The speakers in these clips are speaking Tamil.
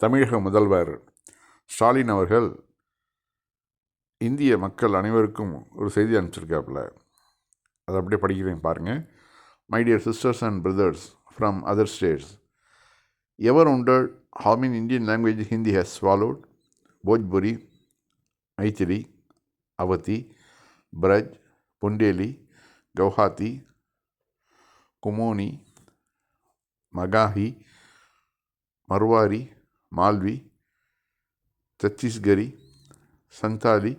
தமிழக முதல்வர் ஸ்டாலின் அவர்கள் இந்திய மக்கள் அனைவருக்கும் ஒரு செய்தி அனுப்பிச்சிருக்காப்புல அதை அப்படியே படிக்கிறேன் பாருங்கள் my dear sisters and brothers from other states ever wonder how many Indian language Hindi has swallowed? Bhojpuri Maithili, Awadhi Braj புண்டேலி Guwahati குமோனி மகாஹி மர்வாரி Malvi, Chhattisgarhi, Santali,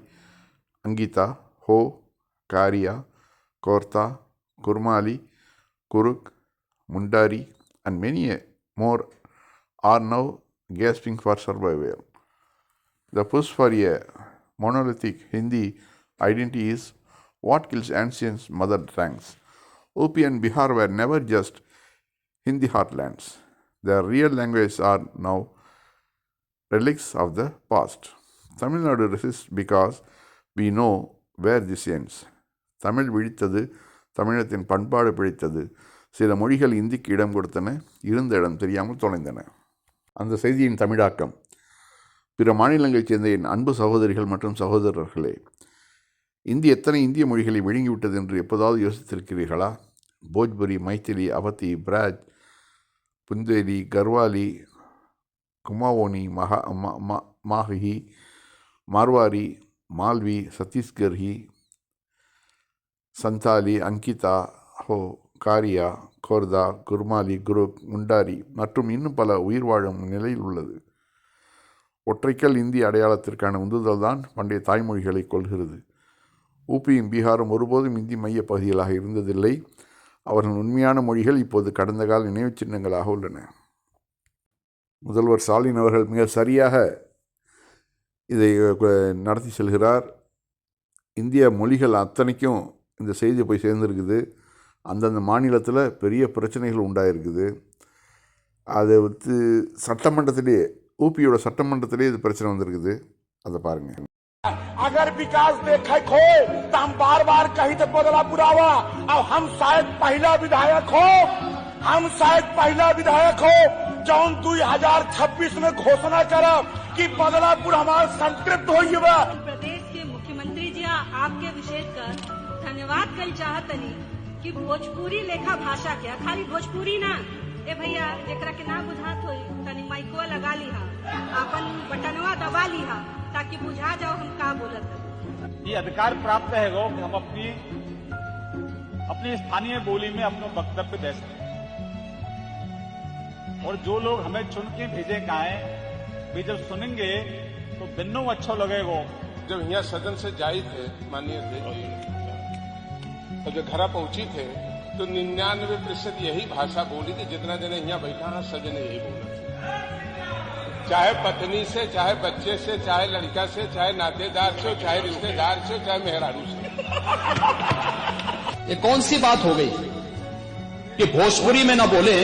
Angita, Ho, Karia, Korta, Kurmali, Kuruk, Mundari, and many more are now gasping for survival. The push for a monolithic Hindi identity is what kills ancient mother tongues. UP and Bihar were never just Hindi heartlands. Their real languages are now relics of the past. Tamil Nadu resists because we know where this ends. Tamil விழித்தது தமிழத்தின் பண்பாடு பிழைத்தது சில மொழிகள் இந்திக்கு இடம் கொடுத்தன இருந்த இடம் தெரியாமல் தொலைந்தன அந்த செய்தியின் தமிழாக்கம் பிற மாநிலங்களைச் சேர்ந்த என் அன்பு சகோதரிகள் மற்றும் சகோதரர்களே இந்தி எத்தனை இந்திய மொழிகளை விழுங்கிவிட்டது என்று எப்போதாவது யோசித்திருக்கிறீர்களா போஜ்புரி மைத்திலி அவதி பிராஜ் புந்தேரி கர்வாலி குமாவோனி மகா மா- மா- மாஹி மார்வாரி மால்வி சத்தீஸ்கர்ஹி சந்தாலி அங்கிதா ஹோ காரியா கோர்தா குர்மாலி குருப் முண்டாரி மற்றும் இன்னும் பல உயிர் வாழும் நிலையில் உள்ளது. ஒற்றைக்கல் இந்தி அடையாளத்திற்கான உந்துதல் தான் பண்டைய தாய்மொழிகளை கொள்கிறது. ஊபியும் பீகாரும் ஒருபோதும் இந்தி மைய பகுதிகளாக இருந்ததில்லை. அவர்கள் உண்மையான மொழிகள் இப்போது கடந்த கால நினைவுச் சின்னங்களாக உள்ளன. முதல்வர் ஸ்டாலின் அவர்கள் மிக சரியாக இதை அஹ், நடத்தி செல்கிறார் இந்திய மொழிகள் அத்தனைக்கும் இந்த செய்தி போய் சேர்ந்துருக்குது அந்தந்த மாநிலத்தில் பெரிய பிரச்சனைகள் உண்டாயிருக்குது அதை வந்து சட்டமன்றத்திலே ஊபியோட சட்டமன்றத்திலே இது பிரச்சனை வந்திருக்குது அதை பாருங்கள் अगर विकास देखे खो तो हम बार बार कही तो बदला पुरावा अब हम शायद पहला विधायक हो हम शायद पहला विधायक हो जौन दू हज़ार छब्बीस में घोषणा करब कि बदलापुर हमारे संतृप्त हो प्रदेश के मुख्यमंत्री जी आपके विशेष कर धन्यवाद कल चाहतनी कि भोजपुरी लेखा भाषा क्या खाली भोजपुरी ना? ए भैया जेकरा के ना बुझात होई तनी माइकवा लगा लिहा अपन बटनवा दबा लिहा ताकि बुझा जाओ हम का बोलत ये अधिकार प्राप्त है गो कि हम अपनी अपनी स्थानीय बोली में अपना वक्तव्य दे सकें और जो लोग हमें चुन के भेजे काए वे जब सुनेंगे तो बिन्नो अच्छा लगेगा। जब यहाँ सदन से जाई थे माननीय और जब घर पहुँची थे तो निन्यानवे प्रतिशत यही भाषा बोली थी जितना जने यहाँ बैठा है सब जने यही बोला चाहे पत्नी से चाहे बच्चे से चाहे लड़का से चाहे नातेदार से चाहे रिश्तेदार से चाहे मेहरारू से। ये कौन सी बात हो गई? कि भोजपुरी में न बोले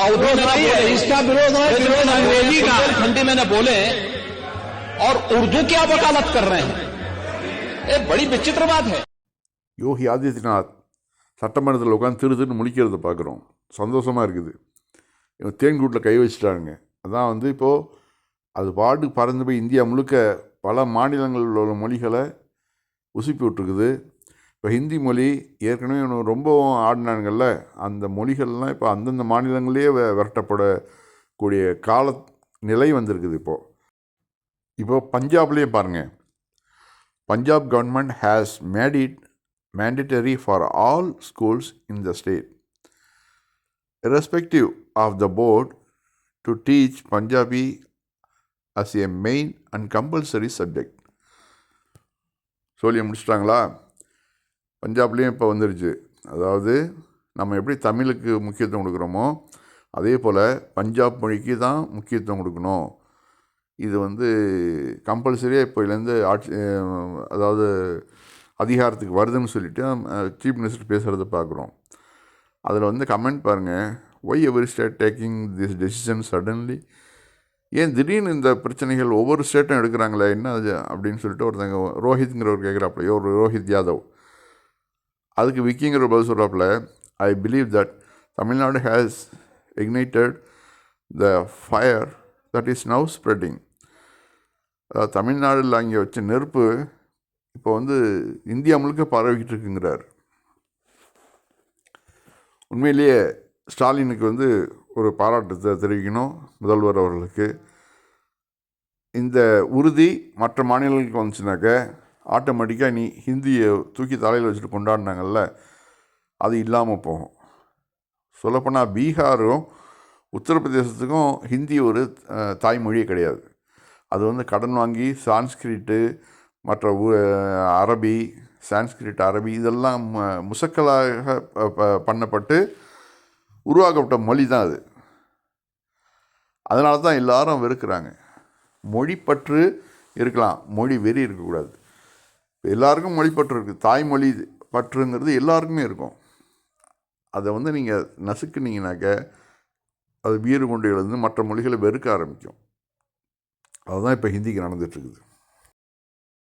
अवधि में न बोले इसका विरोध है विरोध अंग्रेजी का खंडी में न बोले और उर्दू क्या वकालत कर रहे हैं ये बड़ी विचित्र बात है யோகி ஆதித்யநாத் சட்டமன்றத்தில் உட்காந்து திரு திருன்னு முழிக்கிறத பார்க்குறோம் சந்தோஷமாக இருக்குது இவன் தேன் கூட்டில் கை வச்சுட்டாங்க அதான் வந்து இப்போது அது பாட்டு பறந்து போய் இந்தியா முழுக்க பல மாநிலங்களில் உள்ள மொழிகளை உசுப்பி விட்டுருக்குது இப்போ ஹிந்தி மொழி ஏற்கனவே இன்னும் ரொம்பவும் ஆடினாங்கல்ல அந்த மொழிகள்லாம் இப்போ அந்தந்த மாநிலங்களே விரட்டப்படக்கூடிய கால நிலை வந்திருக்குது இப்போது இப்போ பஞ்சாப்லேயே பாருங்கள் Punjab government has made it for all schools in the state state, irrespective of the board, to teach Punjabi as a main and compulsory subject. சொல்லி முடிச்சிட்டாங்களா? பஞ்சாப்லேயும் இப்போ வந்துருச்சு. அதாவது நம்ம எப்படி தமிழுக்கு முக்கியத்துவம் கொடுக்குறோமோ அதே போல் பஞ்சாப் மொழிக்கு தான் முக்கியத்துவம் கொடுக்கணும். இது வந்து கம்பல்சரியாக இப்போலேருந்து ஆட்சி அதாவது அதிகாரத்துக்கு வருதுன்னு சொல்லிட்டு சீஃப் மினிஸ்டர் பேசுகிறத பார்க்குறோம் அதில் வந்து கமெண்ட் பாருங்கள் why every state taking this decision suddenly ஏன் திடீர்னு இந்த பிரச்சனைகள் ஒவ்வொரு ஸ்டேட்டும் எடுக்கிறாங்களே என்ன அது? அப்படின்னு சொல்லிட்டு ஒருத்தங்க ரோஹித்ங்கிறவர் கேட்குறாப்புல ஒரு ரோஹித் யாதவ். அதுக்கு விக்கிங்கிற பதில் சொல்கிறாப்புல I believe that Tamil Nadu has ignited the fire that is now spreading அதாவது தமிழ்நாடில் அங்கே வச்ச நெருப்பு இப்போ வந்து இந்தியா முழுக்க பரவிக்கிட்டு இருக்குங்கிறார். உண்மையிலேயே ஸ்டாலினுக்கு வந்து ஒரு பாராட்டத்தை தெரிவிக்கணும் முதல்வர் அவர்களுக்கு. இந்த உறுதி மற்ற மாநிலங்களுக்கு வந்துச்சுனாக்க ஆட்டோமேட்டிக்காக நீ ஹிந்தியை தூக்கி தலையில் வச்சுட்டு கொண்டாடினாங்கல்ல அது இல்லாமல் போகும். சொல்லப்போனால் பீகாரும் உத்தரப்பிரதேசத்துக்கும் ஹிந்தி ஒரு தாய்மொழியே கிடையாது. அது வந்து கடன் வாங்கி சான்ஸ்கிரிட்டு மற்ற அரபி சான்ஸ்கிரிட் அரபி இதெல்லாம் ம- முசக்கலாக ப- பண்ணப்பட்டு உருவாக்கப்பட்ட மொழி தான் அது. அதனால தான் எல்லாரும் வெறுக்கிறாங்க. மொழிப்பற்று இருக்கலாம். மொழி வெறி இருக்கக்கூடாது. எல்லாருக்கும் மொழிப்பற்று இருக்குது தாய்மொழி பற்றுங்கிறது எல்லாருக்குமே இருக்கும். அதை வந்து நீங்கள் நசுக்குனீங்கனாக்க அது வீறு கொண்டு எழுந்து மற்ற மொழிகளை வெறுக்க ஆரம்பிக்கும். அதுதான் இப்போ ஹிந்திக்கு நடந்துகிட்ருக்குது